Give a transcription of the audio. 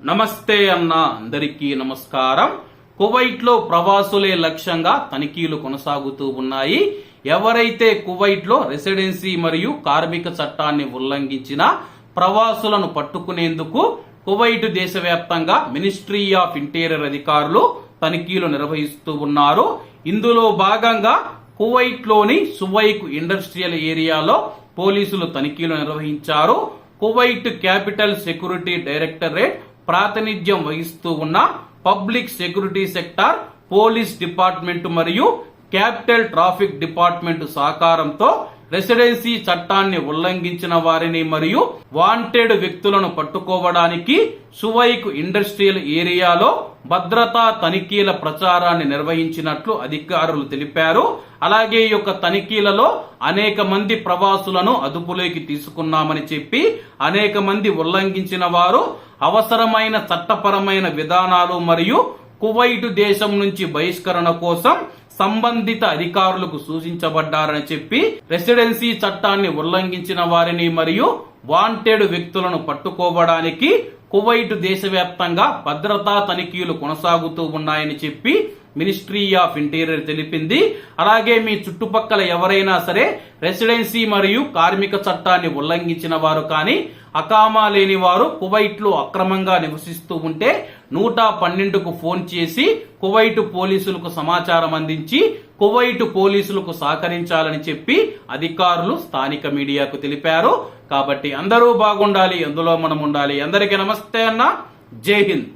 నమస్తే అన్న అందరికీ నమస్కారం. కువైట్లో ప్రవాసులే లక్ష్యంగా తనిఖీలు కొనసాగుతూ ఉన్నాయి. ఎవరైతే కువైట్లో రెసిడెన్సీ మరియు కార్మిక చట్టాన్ని ఉల్లంఘించిన ప్రవాసులను పట్టుకునేందుకు కువైట్ దేశవ్యాప్తంగా మినిస్ట్రీ ఆఫ్ ఇంటీరియర్ అధికారులు తనిఖీలు నిర్వహిస్తూ ఉన్నారు. ఇందులో భాగంగా కువైట్లోని సువైక్ ఇండస్ట్రియల్ ఏరియాలో పోలీసులు తనిఖీలు నిర్వహించారు. కువైట్ క్యాపిటల్ సెక్యూరిటీ డైరెక్టరేట్ ప్రాతినిధ్యం వహిస్తూ ఉన్న public security sector police department మరియు క్యాపిటల్ ట్రాఫిక్ డిపార్ట్మెంట్ సహకారంతో రెసిడెన్సీ చట్టాన్ని ఉల్లంఘించిన వారిని మరియు వాంటెడ్ వ్యక్తులను పట్టుకోవడానికి సువైక్ ఇండస్ట్రియల్ ఏరియాలో భద్రతా తనిఖీల ప్రచారాన్ని నిర్వహించినట్లు అధికారులు తెలిపారు. అలాగే ఈ యొక్క తనిఖీలలో అనేక మంది ప్రవాసులను అదుపులోకి తీసుకున్నామని చెప్పి అనేక మంది ఉల్లంఘించిన వారు అవసరమైన చట్టపరమైన విధానాలు మరియు కువైట్ దేశం నుంచి బహిష్కరణ కోసం సంబంధిత అధికారులకు సూచించబడ్డారని చెప్పి రెసిడెన్సీ చట్టాన్ని ఉల్లంఘించిన వారిని మరియు వాంటెడ్ వ్యక్తులను పట్టుకోవడానికి కువైట్ దేశవ్యాప్తంగా భద్రతా తనిఖీలు కొనసాగుతూ ఉన్నాయని చెప్పి మినిస్ట్రీ ఆఫ్ ఇంటీరియర్ తెలిపింది. అలాగే మీ చుట్టుపక్కల ఎవరైనా సరే రెసిడెన్సీ మరియు కార్మిక చట్టాన్ని ఉల్లంఘించిన వారు కానీ అకామా లేని వారు కువైట్లో అక్రమంగా నివసిస్తూ ఉంటే నూట పన్నెండుకు ఫోన్ చేసి కువైట్ పోలీసులకు సమాచారం అందించి కువైట్ పోలీసులకు సహకరించాలని చెప్పి అధికారులు స్థానిక మీడియాకు తెలిపారు. కాబట్టి అందరూ బాగుండాలి అందులో మనం ఉండాలి. అందరికీ నమస్తే అన్న. జై హింద్.